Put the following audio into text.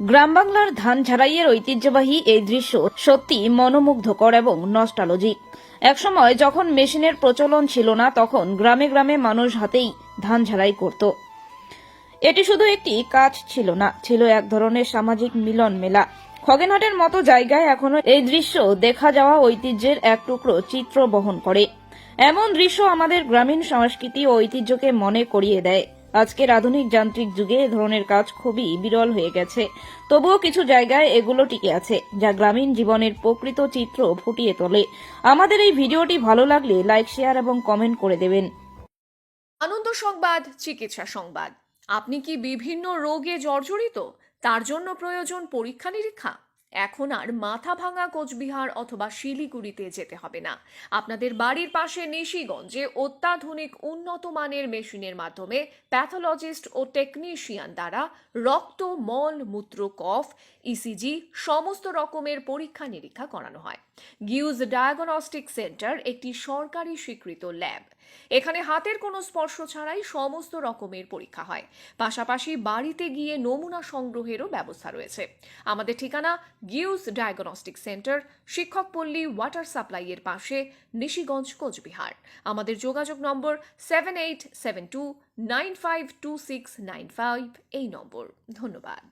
গ্রাম বাংলার ধান ঝাড়াইয়ের ঐতিহ্যবাহী এই দৃশ্য সত্যি মনোমুগ্ধকর এবং নস্টালজিক একসময় যখন মেশিনের প্রচলন ছিল না, তখন গ্রামে গ্রামে মানুষ হাতেই ধান ঝাড়াই করত। এটি শুধু একটি কাজ ছিল না, ছিল এক ধরনের সামাজিক মিলন মেলা। খগেনহাটের মতো জায়গায় এখনও এই দৃশ্য দেখা যাওয়া ঐতিহ্যের এক টুকরো চিত্র বহন করে। এমন দৃশ্য আমাদের গ্রামীণ সংস্কৃতি ও ঐতিহ্যকে মনে করিয়ে দেয়। আজকের আধুনিক যান্ত্রিক যুগে এ ধরনের কাজ খুবই বিরল হয়ে গেছে। তবুও কিছু জায়গায় এগুলো টিকে আছে, যা গ্রামীণ জীবনের প্রকৃত চিত্র ফুটিয়ে তোলে। আমাদের এই ভিডিওটি ভালো লাগলে লাইক, শেয়ার এবং কমেন্ট করে দেবেন। আনন্দ সংবাদ, চিকিৎসা সংবাদ। আপনি কি বিভিন্ন রোগে জর্জরিত? তার জন্য প্রয়োজন পরীক্ষা নিরীক্ষা এখন আর মাথা ভাঙা কোচবিহার অথবা শিলিগুড়িতে যেতে হবে না। আপনাদের বাড়ির পাশে নিশিগঞ্জে অত্যাধুনিক উন্নত মানের মেশিনের মাধ্যমে প্যাথোলজিস্ট ও টেকনিশিয়ান দ্বারা রক্ত, মল, মূত্র, কফ ইসিজি সমস্ত রকমের পরীক্ষা নিরীক্ষা করানো হয়। গিউজ ডায়াগনস্টিক সেন্টার একটি সরকারি স্বীকৃত ল্যাব। এখানে হাতের কোনো স্পর্শ ছাড়াই সমস্ত রকমের পরীক্ষা হয়। পাশাপাশি বাড়িতে গিয়ে নমুনা সংগ্রহেরও ব্যবস্থা রয়েছে। আমাদের ঠিকানা গিউজ ডায়াগনস্টিক সেন্টার শিক্ষকপল্লী ওয়াটার সাপ্লাইয়ের পাশে নিশিগঞ্জ, কোচবিহার। আমাদের যোগাযোগ নম্বর seven eight seven two nine five two six nine five এই নম্বর। ধন্যবাদ।